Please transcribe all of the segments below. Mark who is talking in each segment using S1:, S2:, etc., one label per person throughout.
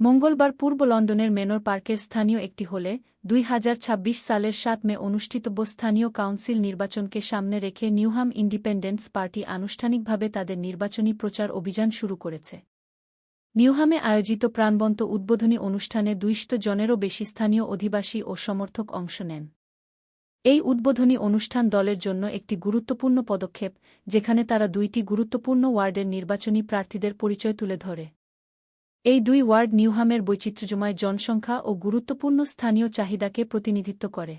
S1: মঙ্গলবার পূর্ব লন্ডনের মেনর পার্কের স্থানীয় একটি হলে দুই হাজার ছাব্বিশ সালের সাত মে অনুষ্ঠিতব্য স্থানীয় কাউন্সিল নির্বাচনকে সামনে রেখে নিউহাম ইন্ডিপেন্ডেন্স পার্টি আনুষ্ঠানিকভাবে তাদের নির্বাচনী প্রচার অভিযান শুরু করেছে। নিউহামে আয়োজিত প্রাণবন্ত উদ্বোধনী অনুষ্ঠানে দুইশত জনেরও বেশি স্থানীয় অধিবাসী ও সমর্থক অংশ নেন। এই উদ্বোধনী অনুষ্ঠান দলের জন্য একটি গুরুত্বপূর্ণ পদক্ষেপ, যেখানে তারা দুইটি গুরুত্বপূর্ণ ওয়ার্ডের নির্বাচনী প্রার্থীদের পরিচয় তুলে ধরে। এই দুই ওয়ার্ড নিউহামের বৈচিত্র্যময় জনসংখ্যা ও গুরুত্বপূর্ণ স্থানীয় চাহিদাকে প্রতিনিধিত্ব করে।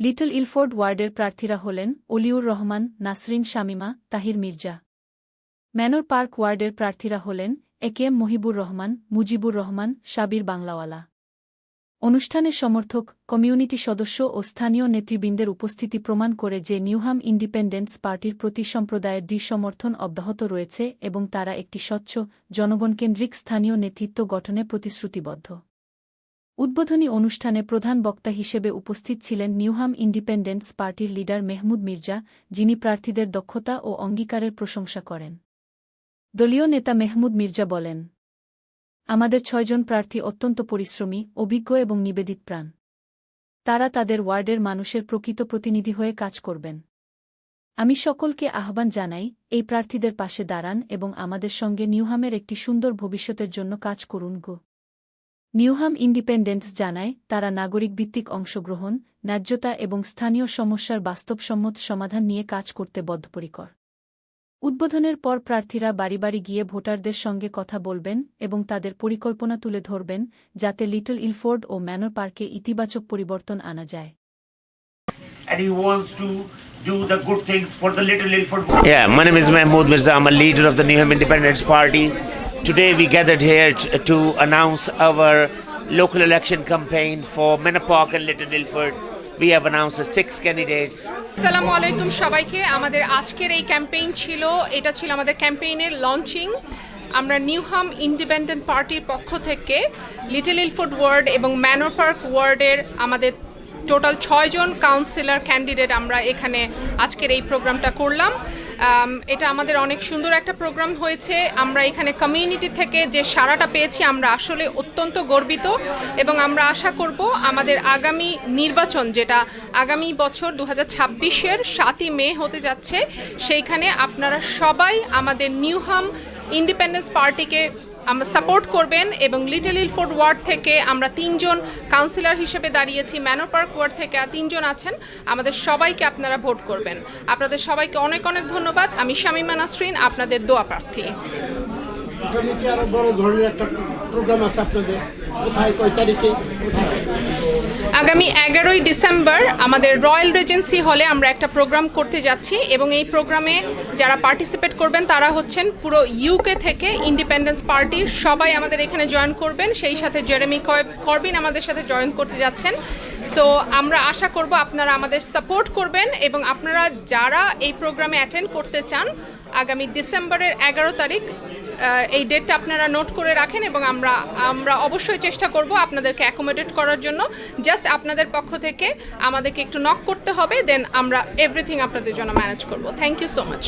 S1: লিটল ইলফোর্ড ওয়ার্ডের প্রার্থীরা হলেন অলিউর রহমান, নাসরিন শামিমা, তাহির মির্জা। ম্যানর পার্ক ওয়ার্ডের প্রার্থীরা হলেন এ এম মহিবুর রহমান, মুজিবুর রহমান, সাবির বাংলাওয়ালা। অনুষ্ঠানের সমর্থক, কমিউনিটি সদস্য ও স্থানীয় নেতৃবৃন্দের উপস্থিতি প্রমাণ করে যে নিউহাম ইন্ডিপেন্ডেন্স পার্টির প্রতি সম্প্রদায়ের দ্বি সমর্থন অব্যাহত রয়েছে এবং তারা একটি স্বচ্ছ, জনগণকেন্দ্রিক স্থানীয় নেতৃত্ব গঠনে প্রতিশ্রুতিবদ্ধ। উদ্বোধনী অনুষ্ঠানে প্রধান বক্তা হিসেবে উপস্থিত ছিলেন নিউহাম ইন্ডিপেন্ডেন্স পার্টির লিডার মেহমুদ মির্জা, যিনি প্রার্থীদের দক্ষতা ও অঙ্গীকারের প্রশংসা করেন। দলীয় নেতা মেহমুদ মির্জা বলেন আমাদের ছয়জন প্রার্থী অত্যন্ত পরিশ্রমী, অভিজ্ঞ এবং নিবেদিত প্রাণ। তারা তাদের ওয়ার্ডের মানুষের প্রকৃত প্রতিনিধি হয়ে কাজ করবেন। আমি সকলকে আহ্বান জানাই, এই প্রার্থীদের পাশে দাঁড়ান এবং আমাদের সঙ্গে নিউহামের একটি সুন্দর ভবিষ্যতের জন্য কাজ করুন গো। নিউহাম ইন্ডিপেন্ডেন্স জানায়, তারা নাগরিক ভিত্তিক অংশগ্রহণ, ন্যায্যতা এবং স্থানীয় সমস্যার বাস্তবসম্মত সমাধান নিয়ে কাজ করতে বদ্ধপরিকর। উদ্বোধনের পর প্রার্থীরা বাড়ি বাড়ি গিয়ে ভোটারদের সঙ্গে কথা বলবেন এবং তাদের পরিকল্পনা তুলে ধরবেন যাতে লিটল ইলফোর্ড ও ম্যানর পার্কে ইতিবাচক পরিবর্তন আনা যায়
S2: and he wants to do the good things for the little Ilford.
S3: Yeah, my name is Mahmoud Mirza. I'm a leader of the New Newham Independence Party. Today we gathered here to announce our local election campaign for Manor and Little Ilford. We have announced six candidates.
S4: আসসালামু আলাইকুম সবাইকে। আমাদের আজকের এই campaign ছিল, এটা ছিল আমাদের ক্যাম্পেইনের লঞ্চিং আমরা নিউহাম ইন্ডিপেন্ডেন্ট পার্টির পক্ষ থেকে লিটল ইলফোর্ড ওয়ার্ড এবং ম্যানর পার্ক ওয়ার্ডের আমাদের টোটাল ছয়জন কাউন্সিলর ক্যান্ডিডেট আমরা এখানে আজকের এই প্রোগ্রামটা করলাম। এটা আমাদের অনেক সুন্দর একটা প্রোগ্রাম হয়েছে। আমরা এখানে কমিউনিটি থেকে যে সারাটা পেয়েছি, আমরা আসলে অত্যন্ত গর্বিত এবং আমরা আশা করব আমাদের আগামী নির্বাচন, যেটা আগামী বছর দু হাজার ছাব্বিশের সাতই মে হতে যাচ্ছে, সেইখানে আপনারা সবাই আমাদের নিউহাম ইন্ডিপেন্ডেন্স পার্টিকে আমরা সাপোর্ট করবেন এবং লিটল ইলফোর্ড ওয়ার্ড থেকে আমরা তিনজন কাউন্সিলর হিসেবে দাঁড়িয়েছি ম্যানো পার্ক ওয়ার্ড থেকে তিনজন আছেন। আমাদের সবাইকে আপনারা ভোট করবেন। আপনাদের সবাইকে অনেক অনেক ধন্যবাদ। আমি শামিমা নাসরিন, আপনাদের দোয়া প্রার্থী।
S5: আরও বড় ধরনের একটা প্রোগ্রাম আছে আপনাদের?
S4: আগামী এগারোই ডিসেম্বর আমাদের রয়্যাল রেজেন্সি হলে আমরা একটা প্রোগ্রাম করতে যাচ্ছি এবং এই প্রোগ্রামে যারা পার্টিসিপেট করবেন তারা হচ্ছেন পুরো ইউকে থেকে ইন্ডিপেন্ডেন্স পার্টির সবাই আমাদের এখানে জয়েন করবেন। সেই সাথে জেরেমি করবিন আমাদের সাথে জয়েন করতে যাচ্ছেন। সো আমরা আশা করব আপনারা আমাদের সাপোর্ট করবেন এবং আপনারা যারা এই প্রোগ্রামে অ্যাটেন্ড করতে চান, আগামী ডিসেম্বরের এগারো তারিখ এই ডেটটা আপনারা নোট করে রাখেন এবং আমরা আমরা অবশ্যই চেষ্টা করব আপনাদেরকে অ্যাকোমোডেট করার জন্য। জাস্ট আপনাদের পক্ষ থেকে আমাদেরকে একটু নক করতে হবে দেন আমরা এভরিথিং আপনাদের জন্য ম্যানেজ করব। Thank you so much